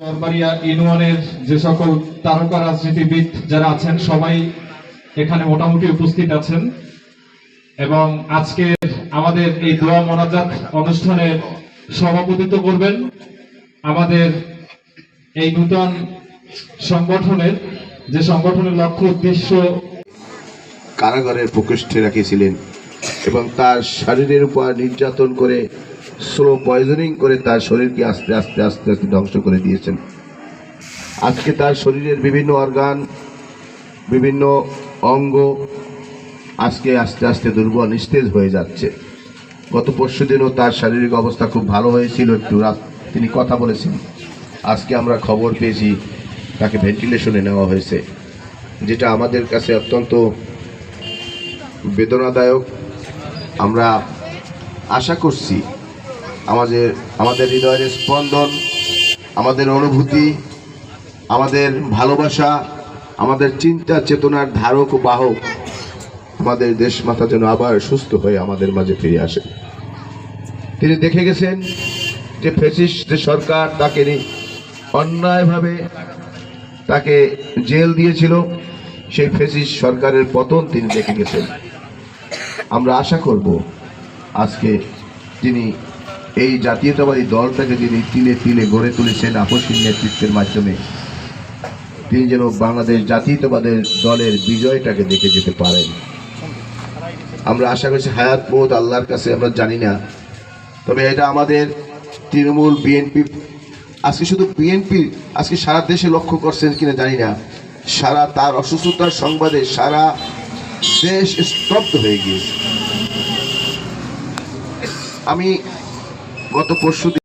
চরবাড়িয়া ইউনিয়নের যে সকল তারকা রাজনীতিবিদ যারা আছেন, সবাই এখানে মোটামুটি উপস্থিত আছেন। এবং আজকে আমাদের এই দোয়া মোনাজাত অনুষ্ঠানে সভাপতিত্ব করবেন আমাদের এই নূতন সংগঠনের, যে সংগঠনের লক্ষ্য উদ্দেশ্য কারাগারের প্রকোষ্ঠে রাখিয়েছিলেন এবং তার শরীরের উপর নির্যাতন করে স্লো পয়জনিং করে তার শরীরকে আস্তে আস্তে আস্তে আস্তে ধ্বংস করে দিয়েছেন। আজকে তার শরীরের বিভিন্ন অর্গান বিভিন্ন অঙ্গ আজকে আস্তে আস্তে দুর্বল, নিস্তেজ হয়ে যাচ্ছে। গত পরশু দিনও তার শারীরিক অবস্থা খুব ভালো হয়েছিল। একটু রাত তিনি কথা বলেছেন। আজকে আমরা খবর পেয়েছি, তাকে ভেন্টিলেশনে নেওয়া হয়েছে, যেটা আমাদের কাছে অত্যন্ত বেদনাদায়ক। আমরা আশা করছি আমাদের আমাদের হৃদয়ের স্পন্দন, আমাদের অনুভূতি, আমাদের ভালোবাসা, আমাদের চিন্তা চেতনার ধারক ও বাহক, আমাদের দেশ মাতা যেন আবার সুস্থ হয়ে আমাদের মাঝে ফিরে আসে। তিনি দেখে গেছেন যে ফেসিস্ট সরকার তাকে অন্যায়ভাবে তাকে জেল দিয়েছিল, সেই ফেসিস্ট সরকারের পতন তিনি দেখে গেছেন। আমরা আশা করব আজকে তিনি এই জাতীয়তাবাদী দলটাকে যিনি তিলে তিলে গড়ে তুলেছেন আপসীর নেতৃত্বের মাধ্যমে, তিনি যেন বাংলাদেশ জাতীয়তাবাদের দলের বিজয়টাকে দেখে যেতে পারেন। আমরা আশা করছি হায়াত বোধ আল্লাহর কাছে, আমরা জানি না। তবে এটা আমাদের তৃণমূল বিএনপি, আজকে শুধু বিএনপি, আজকে সারা দেশে লক্ষ্য করছেন কিনা জানি না। সারা তার অসুস্থতার সংবাদে সারা দেশ স্তব্ধ হয়ে গিয়েছে। আমি গত পরশু